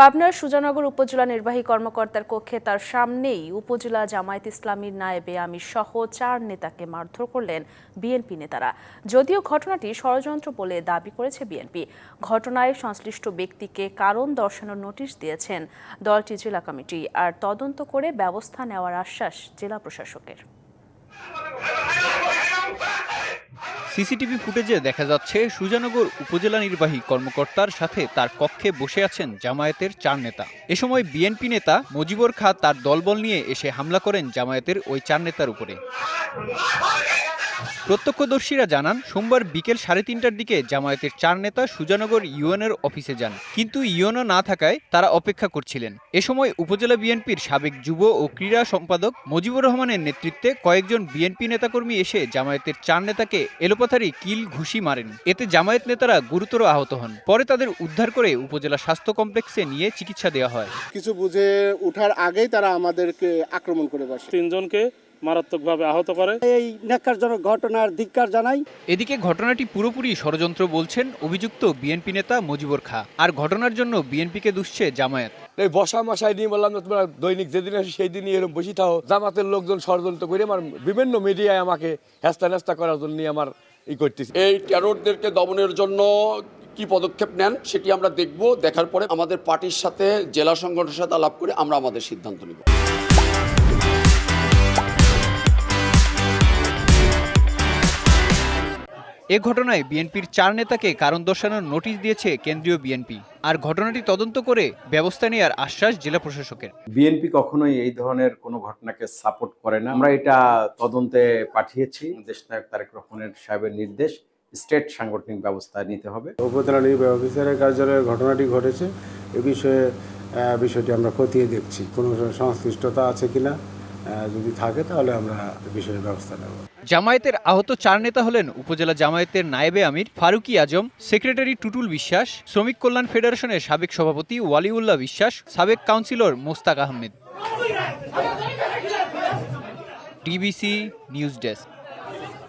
পাবনার সুজানগর উপজেলা নির্বাহী কর্মকর্তার কক্ষে তার সামনেই উপজেলা জামায়াত ইসলামীর নায়েবে আমির সহ চার নেতাকে মারধর করলেন বিএনপি নেতারা। যদিও ঘটনাটি ষড়যন্ত্র বলে দাবি করেছে বিএনপি। ঘটনায় সংশ্লিষ্ট ব্যক্তিকে কারণ দর্শানোর নোটিশ দিয়েছেন দলটি জেলা কমিটি, আর তদন্ত করে ব্যবস্থা নেওয়ার আশ্বাস জেলা প্রশাসকের। সিসিটিভি ফুটেজে দেখা যাচ্ছে, সুজানগর উপজেলা নির্বাহী কর্মকর্তার সাথে তার কক্ষে বসে আছেন জামায়াতের চার নেতা। এ সময় বিএনপি নেতা মজিবর খা তার দলবল নিয়ে এসে হামলা করেন জামায়াতের ওই চার নেতার উপরে। প্রত্যক্ষদর্শীরা জানান সোমবার বিকেল সাড়ে তিনটার দিকে জামায়াতের চার নেতা সুজানগর ইউএনের অফিসে যান। কিন্তু ইউএনও না থাকায় তারা অপেক্ষা করছিলেন। এ সময় উপজেলা বিএনপির সাবেক যুব ও ক্রীড়া সম্পাদক মুজিবুর রহমানের নেতৃত্বে কয়েকজন বিএনপি নেতাকর্মী এসে জামায়াতের চার নেতাকে এলোপাথারি কিল ঘুষি মারেন। এতে জামায়াত নেতারা গুরুতর আহত হন। পরে তাদের উদ্ধার করে উপজেলা স্বাস্থ্য কমপ্লেক্সে নিয়ে চিকিৎসা দেওয়া হয়। কিছু বুঝে ওঠার আগেই তারা আমাদেরকে আক্রমণ করে বসে। তিনজনকে মারাত্মকভাবে আহত করে। এই ন্যাক্কারজনক ঘটনার ধিক্কার জানাই। এদিকে ঘটনাটি পুরোপুরি ষড়যন্ত্র বলছেন অভিযুক্ত বিএনপি নেতা মুজিবুর খা। আর ঘটনার জন্য বিএনপিকে দুষছে জামায়াত। এই বসা মশাই নিয়ে বললাম যে তোমরা দৈনিক যেদিন আসি সেই দিনই এরকম বসে থাও জামাতের লোকজন ষড়যন্ত্র করে আমার বিভিন্ন মিডিয়ায় আমাকে হেস্তা নেস্তা করার জন্য আমার ই করতেছে। এই টেররদেরকে দমনের জন্য কি পদক্ষেপ নেন সেটি আমরা দেখব। দেখার পরে আমাদের পার্টির সাথে জেলা সংগঠনের সাথে আলাপ করে আমরা আমাদের সিদ্ধান্ত নেব। এ ঘটনায় বিএনপির চার নেতাকে কারণ দর্শানোর নোটিশ দিয়েছে কেন্দ্রীয় বিএনপি। আর ঘটনাটি তদন্ত করে ব্যবস্থা নেওয়ার আশ্বাস জেলা প্রশাসকের। বিএনপি কখনোই এই ধরনের কোনো ঘটনাকে সাপোর্ট করে না। আমরা এটা তদন্তে পাঠিয়েছি। দেশনায়ক তারেক রহমানের সাহেবের নির্দেশ স্টেট সাংগঠনিক ব্যবস্থা নিতে হবে। উপজেলা নির্বাহী অফিসারের কার্যালয়ে ঘটনাটি ঘটেছে। এ বিষয়ে বিষয়টি আমরা খতিয়ে দেখছি। কোনো সংশ্লিষ্টতা আছে কিনা? যদি থাকে তাহলে আমরা বিষয়ে ব্যবস্থা নেব। জামায়াতের আহত চার নেতা হলেন উপজেলা জামায়াতের নায়েবে আমির, ফারুকি আজম, সেক্রেটারি টুটুল বিশ্বাস, শ্রমিক কল্যাণ ফেডারেশনের সাবেক সভাপতি ওয়ালিউল্লাহ বিশ্বাস, সাবেক councillor Mostak Ahmed. DBC news desk.